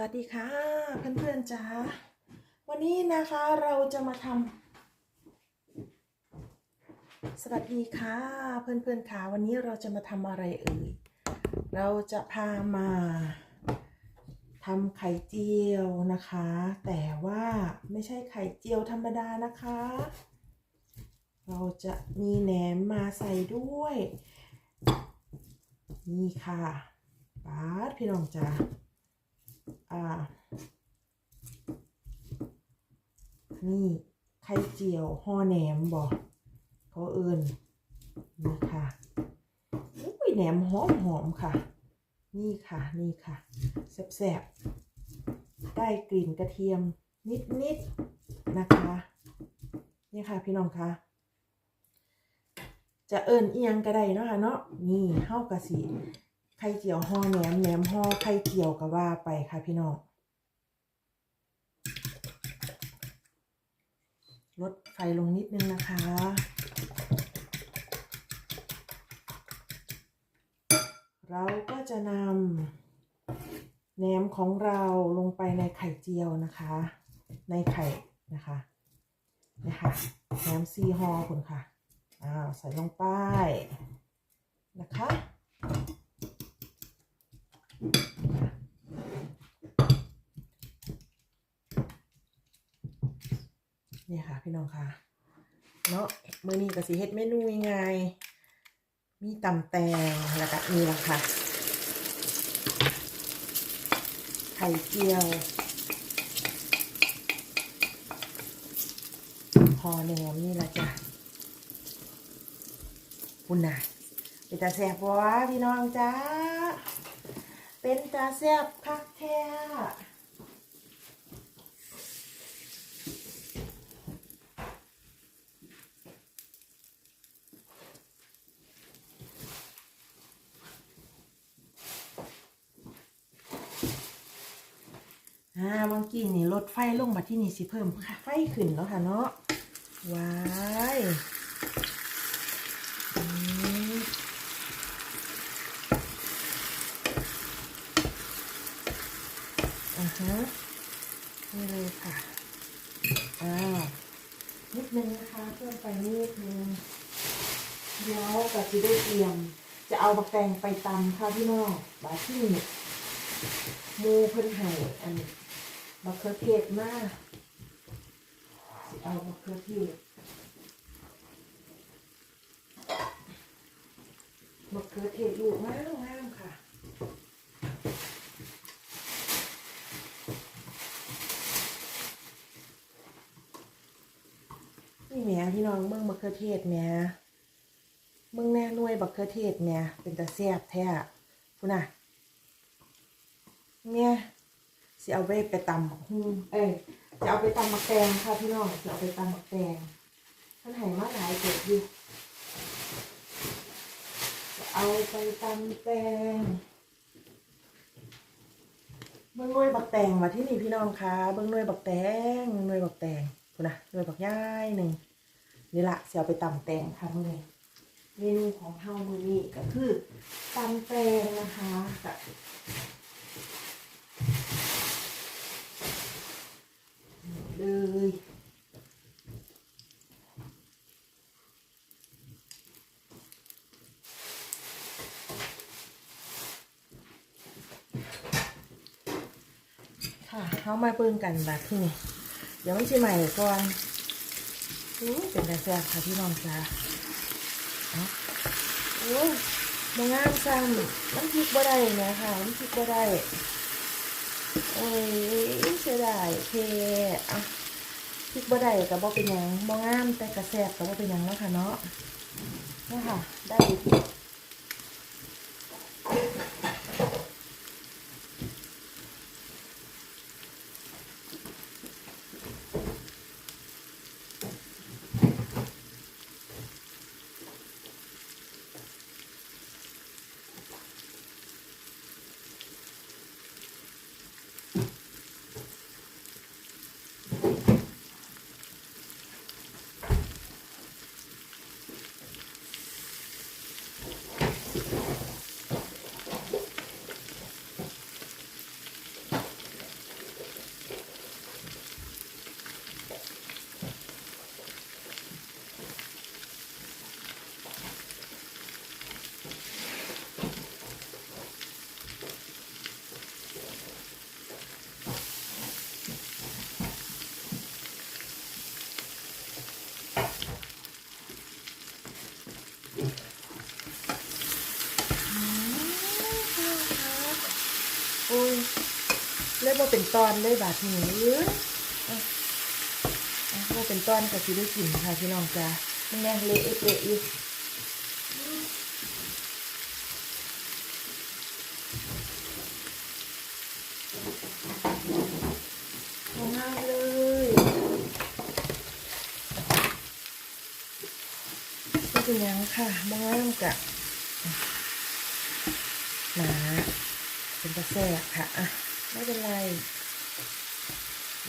วัสดีค่ะเพื่อนๆจ้าวันนี้นะคะเราจะมาทำสวัสดีค่ะเพื่อนๆค่ะวันนี้เราจะมาทำอะไรเอ่ยเราจะพามาทำไข่เจียวนะคะ แต่ว่าไม่ใช่ไข่เจียวธรรมดานะคะ เราจะมีแหนมมาใส่ด้วยนี่ค่ะปาดพี่น้องจ้า อ่า นี่ไข่เจียวห่อแหนมบอกเขาเอิญนี่ค่ะอุ้ยแหนมหอมหอมค่ะ นี่ค่ะนี่ค่ะแซ่บๆได้กลิ่นกระเทียมนิดๆนะคะนี่ค่ะพี่น้องคะจะเอิญเอียงก็ได้เนาะค่ะเนาะนี่เฮากะสี ไข่เจียวห่อแหนมแหนมห่อไข่เจียวก็ว่าไปค่ะพี่น้องลดไฟลงนิดนึงนะคะ เราก็จะนำแหนมของเราลงไปในไข่เจียวนะคะ ในไข่นะคะนี่ค่ะแหนมซีฮอคุณค่ะ อ้าว ใส่ลงไปนะคะ นี่ค่ะพี่น้องค่ะ เนาะมือนี้ก็สิเฮ็ดเมนูง่ายๆมีตำแตงแล้วก็นี่ละค่ะ ไข่เจียวพอแหนมนี่ละจ้ะคุณน่ะเป็นตาแซ่บวะพี่น้องจ้า เป็นตาแซบคักแท้อ่าเมื่อกี้นี่ลดไฟลงมาที่นี่สิเพิ่มไฟขึ้นแล้วค่ะเนาะ ว้าย อ่าฮะนี่เลยค่ะอ้านิดนึงนะคะเพิ่มไปนิดนึงเดี๋ยวก็จะได้เตรียม จะเอาบักแตงไปตำค่ะพี่น้องบาที่มูเพิ่นให้อันนี้มะเขือเทศมากเอามะเขือเทศมะเขือเทศลูกงามงามค่ะ นี่แม่พี่น้องเมืองมะเขือเทศแม่เมืองแน่นวยมะเขือเทศแม่เป็นตาแซ่บแท้คุณน่ะเนี่ยสิเอาไปไปตำบักหุ่งเอ้ยจะเอาไปตำมักแตงค่ะพี่น้องจะเอาไปตำมักแตงท่านใหายมาหลายเกิดอยู่จะเอาไปตำแตงเบิ้งนวยบักแตงมาที่นี่พี่น้องคะเบิ้งนวยบักแตงเบิ่งนวยบักแตงคุณนะนวยบักย่ายหนึ่ง นี่ละจะเอาไปตำแตงค่ะมื่อเมนูของเฮามือนี้ก็คือตำแตงนะคะกับเลยค่ะเขามาเบิ่งกันแบบที่นี่เดี๋ยวมันชิใหม่ก่อน เป็นไระแสค่ะพี่น้องจ้าเอาโอ้ยมางามซ้ำมันพลิกบ่ได้เนี่ยค่ะมันพลิกบ่ได้โอ้ยเสียดายเทอะพริกบ่ได้กับบ่เป็นหยังบ่งามแต่กระแสบกับบ่เป็นหยังแล้วค่ะเนาะนี่ค่ะ ได้ อยู่ว่าเป็นตอนเลยบาดนี้เอ้ยอะอะว่าเป็นตอนกับสิได้กินค่ะพี่น้องจ้ามันแน่เละเละอยู่เอาง่ายเลยก็เป็นหยังค่ะมองง่ายกะหนาเป็นกระแสค่ะอะ ไม่เป็นไร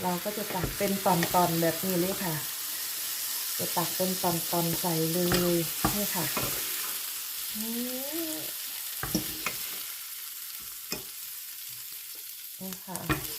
เราก็จะตักเป็นตอนๆแบบนี้เลยค่ะ จะตักเป็นตอนๆใส่เลยนี่ค่ะนี่นี่ค่ะ